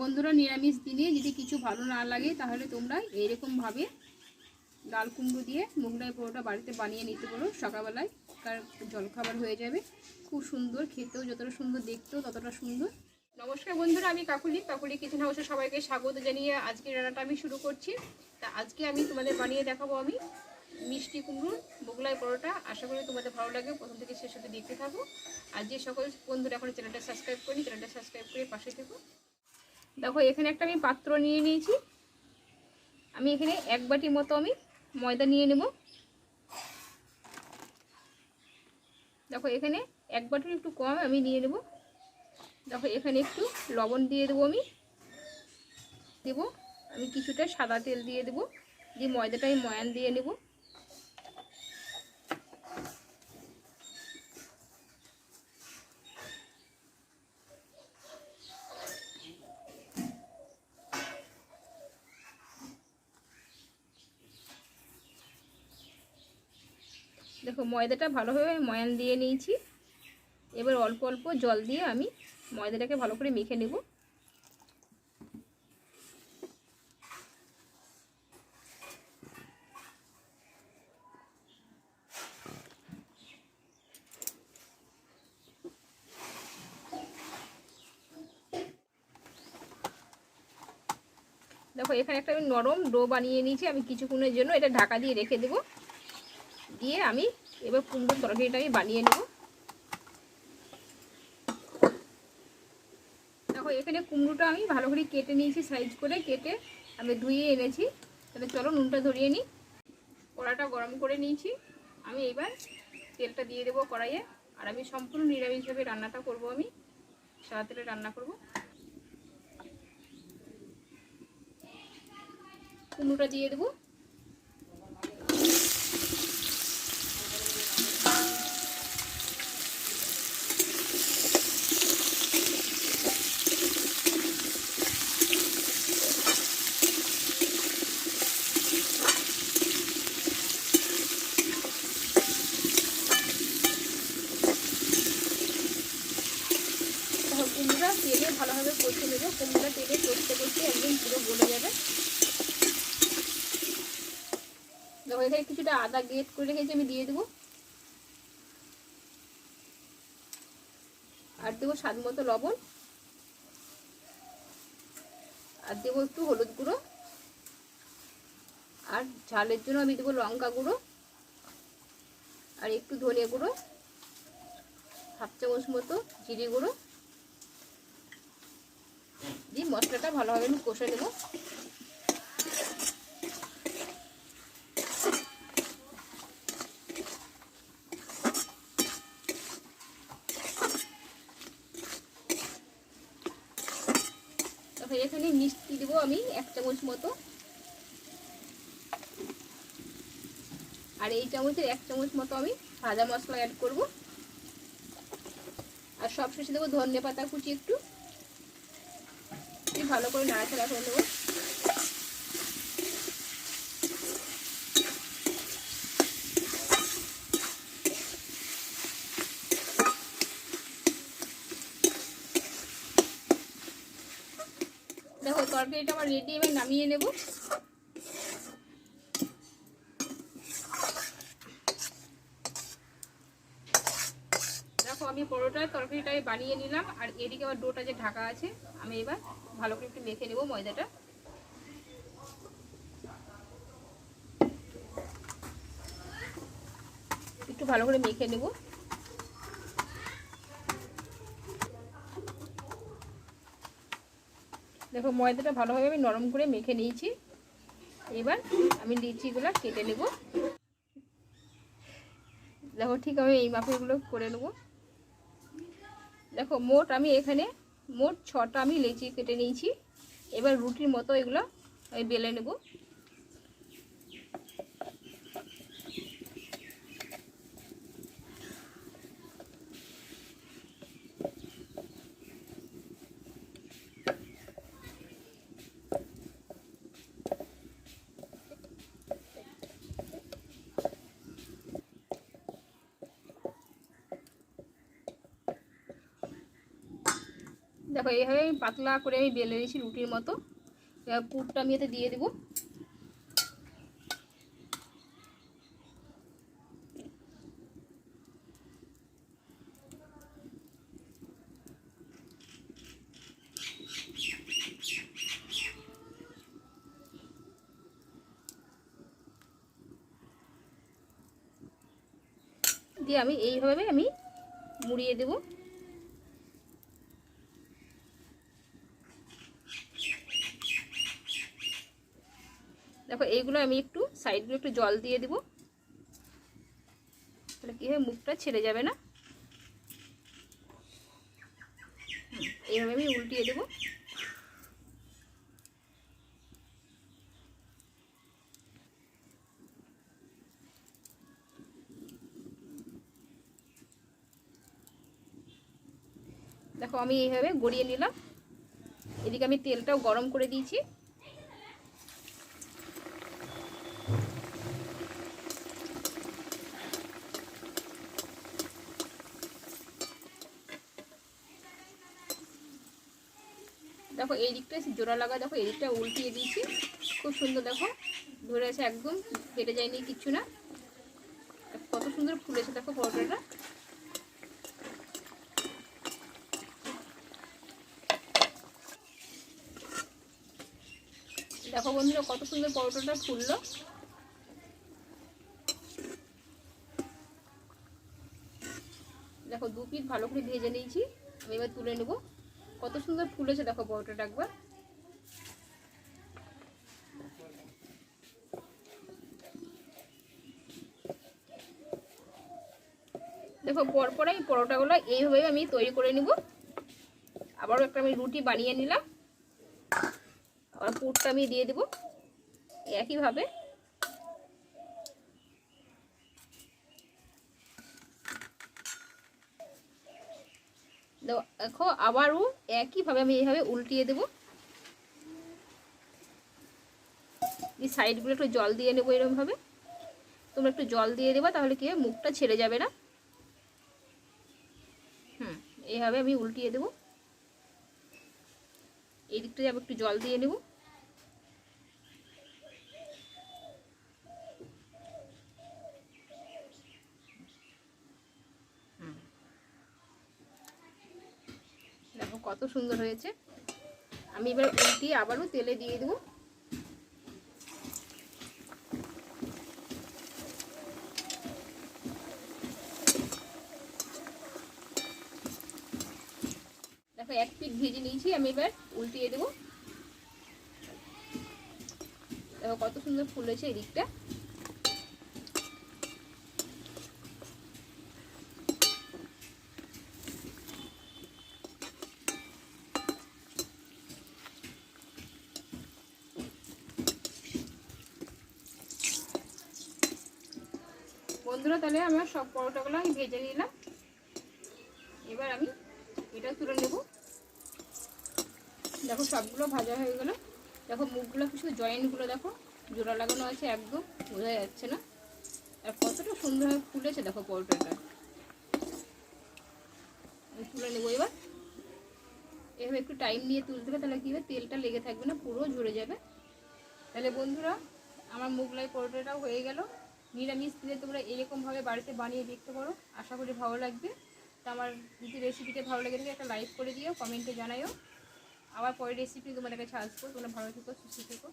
বন্ধুরা নিরামিষ দিনে যদি কিছু ভালো না লাগে, তাহলে তোমরা এইরকমভাবে ডাল কুমড়ো দিয়ে মুগলাই পরোটা বাড়িতে বানিয়ে নিতে পারো। সকালবেলায় তার জলখাবার হয়ে যাবে। খুব সুন্দর, খেতেও যতটা সুন্দর, দেখতেও ততটা সুন্দর। নমস্কার বন্ধুরা, আমি কাকুলি। কাকুলি কিচেন হাউসে সবাইকে স্বাগত জানিয়ে আজকে রান্নাটা আমি শুরু করছি। তা আজকে আমি তোমাদের বানিয়ে দেখাবো আমি মিষ্টি কুমড়োর মোগলাই পরোটা। আশা করি তোমাদের ভালো লাগে প্রথম থেকে শেষ অবধি দেখতে থাকো। আর যে সকল বন্ধুরা এখন চ্যানেলটা সাবস্ক্রাইব করি চ্যানেলটা সাবস্ক্রাইব করে পাশে থেকো। দেখো, এখানে একটা আমি পাত্র নিয়ে নিয়েছি। আমি এখানে এক বাটি মতো আমি ময়দা নিয়ে নেব। দেখো, এখানে এক বাটির একটু কম আমি নিয়ে নেব। দেখো, এখানে একটু লবণ দিয়ে দেবো আমি। দেব, আমি কিছুটা সাদা তেল দিয়ে দেবো। দিয়ে ময়দাটা আমি ময়ান দিয়ে নেব। দেখো ময়দাটা ভালোভাবে ময়ান দিয়ে নিয়েছি। এবার অল্প অল্প জল দিয়ে আমি ময়দাটাকে ভালো করে মেখে নেব। দেখো এখানে একটা আমি নরম ডো বানিয়ে নিয়েছি। আমি কিছুক্ষণের জন্য এটা ঢাকা দিয়ে রেখে দেবো। দিয়ে আমি এবার কুমড়োর তরকারিটা আমি বানিয়ে নেব। দেখো, এখানে কুমড়োটা আমি ভালো করে কেটে নিয়েছি, সাইজ করে কেটে আমি ধুয়ে এনেছি। তাহলে চলো নুনটা ধরিয়ে নিই। কড়াটা গরম করে নিয়েছি। আমি এবার তেলটা দিয়ে দেবো কড়াইয়ে। আর আমি সম্পূর্ণ নিরামিষভাবে রান্নাটা করব আমি। সাদা তেলে রান্না করব। কুমড়োটা দিয়ে দেবো কুমড়োটা তেলে ভালোভাবে কষে নেব কুমড়োটা তেলে কষতে কষতে একদম পুরো গলে যাবে দেখো এখানে কিছুটা আদা গেট করে রেখেছি, আমি দিয়ে দেবো। আর দেবো স্বাদ মতো লবণ। আর দেবো একটু হলুদ গুঁড়ো। আর ঝালের জন্য আমি দেবো লঙ্কা গুঁড়ো। আর একটু ধনে গুঁড়ো। হাফ চামচ মতো জিরে গুঁড়ো। দিয়ে মশলাটা ভালোভাবে আমি কষে নেব তারপরে এখানে মিষ্টি দেবো আমি, এক চামচ মতো। আর এই চামচের এক চামচ মতো আমি ভাজা মশলা অ্যাড করব। আর সবশেষে দেবো ধনে পাতা কুচি একটু। ভালো করে নাড়াচাড়া করে নেব দেখো তরকারিটা আমার রেডি, এবার নামিয়ে নেব। দেখো, আমি পরোটার তরকারিটা বানিয়ে নিলাম, আর এদিকে আমার ডোটা যে ঢাকা আছে, আমি এবার ভালো করে একটু মেখে নেব ময়দাটা। একটু ভালো করে মেখে নেব। দেখো ময়দাটা ভালোভাবে আমি নরম করে মেখে নিয়েছি। এবার আমি লিচিগুলো কেটে নেব। দেখো ঠিক আমি এই মাপেরগুলো করে নেব। দেখো মোট আমি এখানে মোট ছটা আমি লিচি কেটে নিয়েছি। এবার রুটির মতো এগুলো আমি বেলে নেব। দেখো, এইভাবে আমি পাতলা করে আমি বেলে নিয়েছি রুটির মতো। এবার পুরটা আমি এতে দিয়ে দেবো। দিয়ে আমি এইভাবে আমি মুড়িয়ে দেবো। দেখো, এইগুলো আমি একটু সাইডগুলো একটু জল দিয়ে দেবো। তাহলে কী হয়, মুখটা ছেড়ে যাবে না? এইভাবে আমি উল্টিয়ে দেবো। দেখো, আমি এইভাবে গড়িয়ে নিলাম। এদিকে আমি তেলটাও গরম করে দিয়েছি। দেখো এই দিকটা জোড়া লাগা, দেখো এই দিকটা উল্টিয়ে দিয়েছি। খুব সুন্দর, দেখো ধরে আছে একদম কেটে যায়নি কিচ্ছু না। কত সুন্দর ফুলেছে, দেখো পরোটাটা দেখো বন্ধুরা, কত সুন্দর পরোটাটা ফুললো। দেখো দু পিস ভালো করে ভেজে নিয়েছি, আমি এবার তুলে নেব। কত সুন্দর ফুলেছে দেখো পরোটাটা একবার। দেখো, পরপর আমি পরোটাগুলো এইভাবে আমি তৈরি করে নিব। আবারও একটা আমি রুটি বানিয়ে নিলাম। আবার পুরটা আমি দিয়ে দেবো। একইভাবে দেখো আবারও একইভাবে আমি এইভাবে উল্টিয়ে দেবো। এই সাইডগুলো একটু জল দিয়ে নেব এরকমভাবে তোমরা একটু জল দিয়ে দেবা, তাহলে কি মুখটা ছেড়ে যাবে না। হুম, এইভাবে আমি উল্টিয়ে দেবো। এই দিকটা আমি একটু জল দিয়ে নেব দেখো কত সুন্দর হয়েছে। আমি এবার উল্টিয়ে আবারও তেলে দিয়ে দেবো। দেখো, এক পিঠ ভেজে নিয়েছি, আমি এবার উল্টিয়ে দেবো। দেখো, কত সুন্দর ফুলেছে এই দিকটা বন্ধুরা তাহলে আমার সব পরোটাগুলো আমি ভেজে নিলাম। এবার আমি এটা তুলে নেব। দেখো সবগুলো ভাজা হয়ে গেল। দেখো মুখগুলো কিছু জয়েন্টগুলো দেখো, জোড়া লাগানো আছে একদম, বোঝা যাচ্ছে না। আর কতটা সুন্দরভাবে ফুলেছে দেখো পরোটাটা। তুলে নেব এবার। এভাবে একটু টাইম নিয়ে তুলতে হবে, তাহলে কী হবে, তেলটা লেগে থাকবে না, পুরো ঝরে যাবে। তাহলে বন্ধুরা, আমার মুগলাই পরোটাটাও হয়ে গেল। নিরামিষ দিলে তোমরা এরকমভাবে বাড়িতে বানিয়ে দেখতে পারো। আশা করি ভালো লাগবে। তো আমার যদি রেসিপিটা ভালো লাগে থাকে, একটা লাইক করে দিও কমেন্টে জানাইও। আবার পরের রেসিপি তোমাদের কাছে আসব তোমরা ভালো থেকো, সুস্থ থেকো।